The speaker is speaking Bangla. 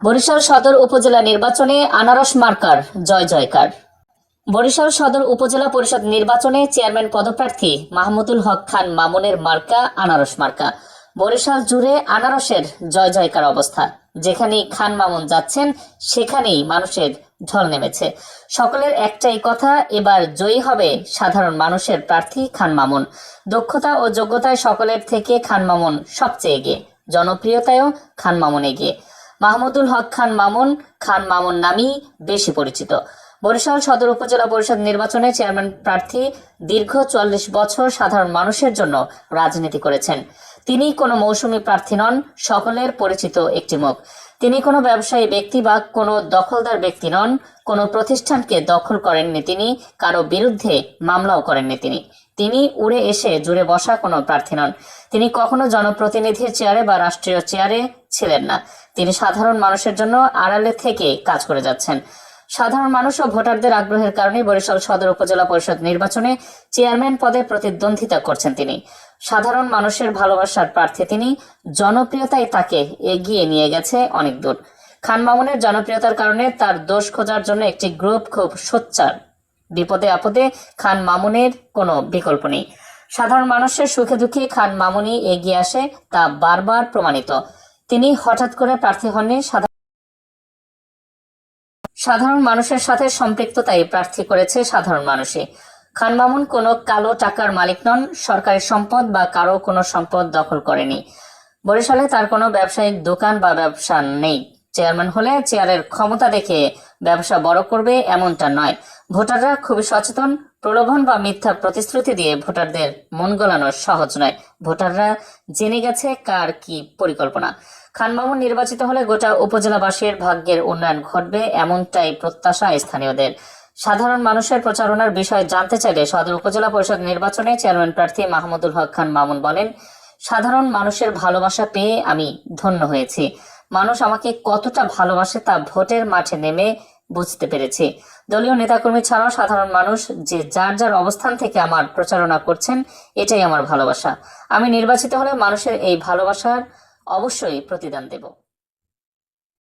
বরিশাল সদর উপজেলা নির্বাচনে আনারস মার্কার জয় জয়কার। বরিশাল সদর উপজেলা পরিষদ নির্বাচনে চেয়ারম্যান পদপ্রার্থী মাহমুদুল হক খান মামুনের মার্কা, আনারস মার্কা। বরিশাল জুড়ে আনারসের জয় জয়কার অবস্থা। যেখানেই খান মামুন যাচ্ছেন, সেখানেই মানুষের ঢল নেমেছে। সকলের একটাই কথা, এবার জয়ী হবে সাধারণ মানুষের প্রার্থী খান মামুন। দক্ষতা ও যোগ্যতায় সকলের থেকে খান মামুন সবচেয়ে এগিয়ে। জনপ্রিয়তায়ও খান মামুন এগিয়ে। মাহমুদুল হক খান মামুন খান মামুন নামেই বেশি পরিচিত। বরিশাল সদর উপজেলা পরিষদ নির্বাচনে চেয়ারম্যান প্রার্থী দীর্ঘ চুয়াল্লিশ বছর সাধারণ মানুষের জন্য রাজনীতি করেছেন। তিনি কোনো মৌসুমী প্রার্থী নন, সকলের পরিচিত একটি মুখ। তিনি কোনো ব্যবসায়ী ব্যক্তি বা কোনো দখলদার ব্যক্তি নন, কোনো প্রতিষ্ঠানকে দখল করেননি তিনি, কারও বিরুদ্ধে মামলাও করেননি তিনি। তিনি উড়ে এসে জুড়ে বসা কোনো প্রার্থী নন। তিনি কখনো জনপ্রতিনিধির চেয়ারে বা রাষ্ট্রীয় চেয়ারে ছিলেন না। তিনি সাধারণ মানুষের জন্য আড়ালে থেকে কাজ করে যাচ্ছেন। সাধারণ মানুষ ও ভোটারদের আগ্রহের কারণে বরিশাল সদর উপজেলা পরিষদ নির্বাচনে চেয়ারম্যান পদে প্রতিদ্বন্দ্বিতা করছেন তিনি। সাধারণ মানুষের ভালোবাসার প্রার্থী তিনি, জনপ্রিয়তাই তাকে এগিয়ে নিয়ে গেছে অনেক দূর। খান মামুনের জনপ্রিয়তার কারণে তার দোষ খোঁজার জন্য একটি গ্রুপ খুব সোচ্চার। বিপদে আপদে খান মামুনের কোনো বিকল্প নেই। সাধারণ মানুষের সুখে দুঃখে খান মামুনি এগিয়ে আসে তা বারবার প্রমাণিত। তিনি হঠাৎ করে প্রার্থী হননি। সাধারণ মানুষের সাথে সম্পৃক্ততাই প্রার্থী করেছে সাধারণ মানুষই। খান মামুন কোনো কালো টাকার মালিক নন, সরকারি সম্পদ বা কারও কোনো সম্পদ দখল করেনি। বরিশালে তার কোনো ব্যবসায়িক দোকান বা ব্যবসা নেই। চেয়ারম্যান হলে চেয়ারের ক্ষমতা দেখে ব্যবসা বড় করবে এমনটা নয়। ভোটাররা খুবই সচেতন, প্রলোভন বা মিথ্যা প্রতিশ্রুতি দিয়ে ভোটারদের মন গলানো সহজ নয়। ভোটাররা জেনে গেছে কার কি পরিকল্পনা। খান মামুন নির্বাচিত হলে গোটা উপজেলাবাসীর ভাগ্যের উন্নয়ন ঘটবে এমনটাই প্রত্যাশা স্থানীয়দের। সাধারণ মানুষের প্রচারণার বিষয় জানতে চাইলে সদর উপজেলা পরিষদ নির্বাচনে চেয়ারম্যান প্রার্থী মাহমুদুল হক খান মামুন বলেন, সাধারণ মানুষের ভালোবাসা পেয়ে আমি ধন্য হয়েছি। মানুষ আমাকে কতটা ভালোবাসে তা ভোটের মাঠে নেমে বুঝতে পেরেছি। দলীয় নেতাকর্মী ছাড়াও সাধারণ মানুষ যে যার যার অবস্থান থেকে আমার প্রচারণা করছেন, এটাই আমার ভালোবাসা। আমি নির্বাচিত হলে মানুষের এই ভালোবাসার অবশ্যই প্রতিদান দেব।